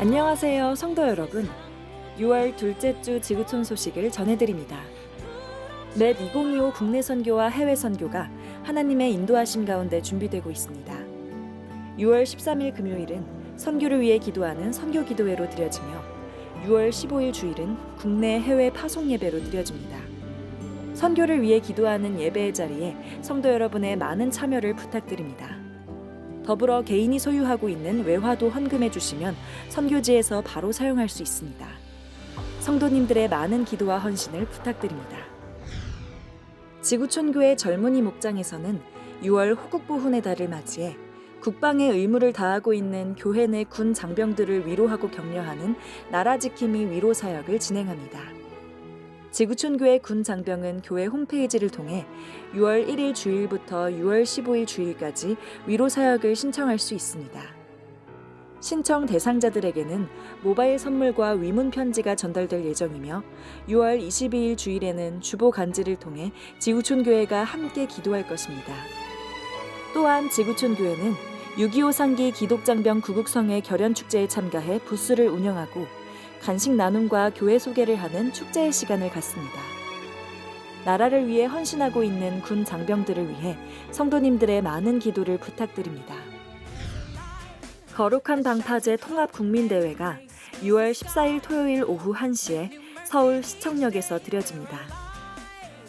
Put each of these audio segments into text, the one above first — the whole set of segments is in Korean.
안녕하세요, 성도 여러분. 6월 둘째 주 지구촌 소식을 전해드립니다. 넷2025 국내 선교와 해외 선교가 하나님의 인도하심 가운데 준비되고 있습니다. 6월 13일 금요일은 선교를 위해 기도하는 선교 기도회로 드려지며 6월 15일 주일은 국내 해외 파송 예배로 드려집니다. 선교를 위해 기도하는 예배의 자리에 성도 여러분의 많은 참여를 부탁드립니다. 더불어 개인이 소유하고 있는 외화도 헌금해 주시면 선교지에서 바로 사용할 수 있습니다. 성도님들의 많은 기도와 헌신을 부탁드립니다. 지구촌교회 젊은이 목장에서는 6월 호국보훈의 달을 맞이해 국방의 의무를 다하고 있는 교회 내 군 장병들을 위로하고 격려하는 나라 지킴이 위로 사역을 진행합니다. 지구촌교회 군 장병은 교회 홈페이지를 통해 6월 1일 주일부터 6월 15일 주일까지 위로 사역을 신청할 수 있습니다. 신청 대상자들에게는 모바일 선물과 위문 편지가 전달될 예정이며 6월 22일 주일에는 주보 간지를 통해 지구촌 교회가 함께 기도할 것입니다. 또한 지구촌 교회는 6.25 상기 기독장병 구국성회 결연 축제에 참가해 부스를 운영하고 간식 나눔과 교회 소개를 하는 축제의 시간을 갖습니다. 나라를 위해 헌신하고 있는 군 장병들을 위해 성도님들의 많은 기도를 부탁드립니다. 거룩한 방파제 통합 국민대회가 6월 14일 토요일 오후 1시에 서울 시청역에서 드려집니다.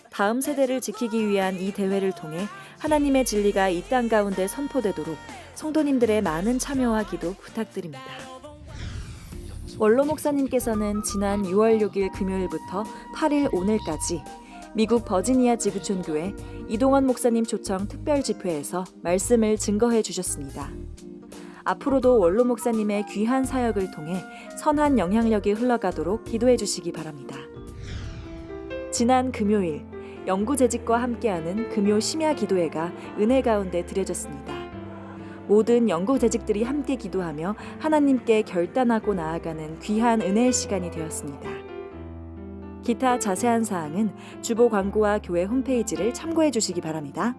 다음 세대를 지키기 위한 이 대회를 통해 하나님의 진리가 이 땅 가운데 선포되도록 성도님들의 많은 참여와 기도 부탁드립니다. 원로 목사님께서는 지난 6월 6일 금요일부터 8일 오늘까지 미국 버지니아 지구촌 교회 이동원 목사님 초청 특별 집회에서 말씀을 증거해 주셨습니다. 앞으로도 원로 목사님의 귀한 사역을 통해 선한 영향력이 흘러가도록 기도해 주시기 바랍니다. 지난 금요일 영구 재직과 함께하는 금요 심야 기도회가 은혜 가운데 드려졌습니다. 모든 영구 재직들이 함께 기도하며 하나님께 결단하고 나아가는 귀한 은혜의 시간이 되었습니다. 기타 자세한 사항은 주보 광고와 교회 홈페이지를 참고해 주시기 바랍니다.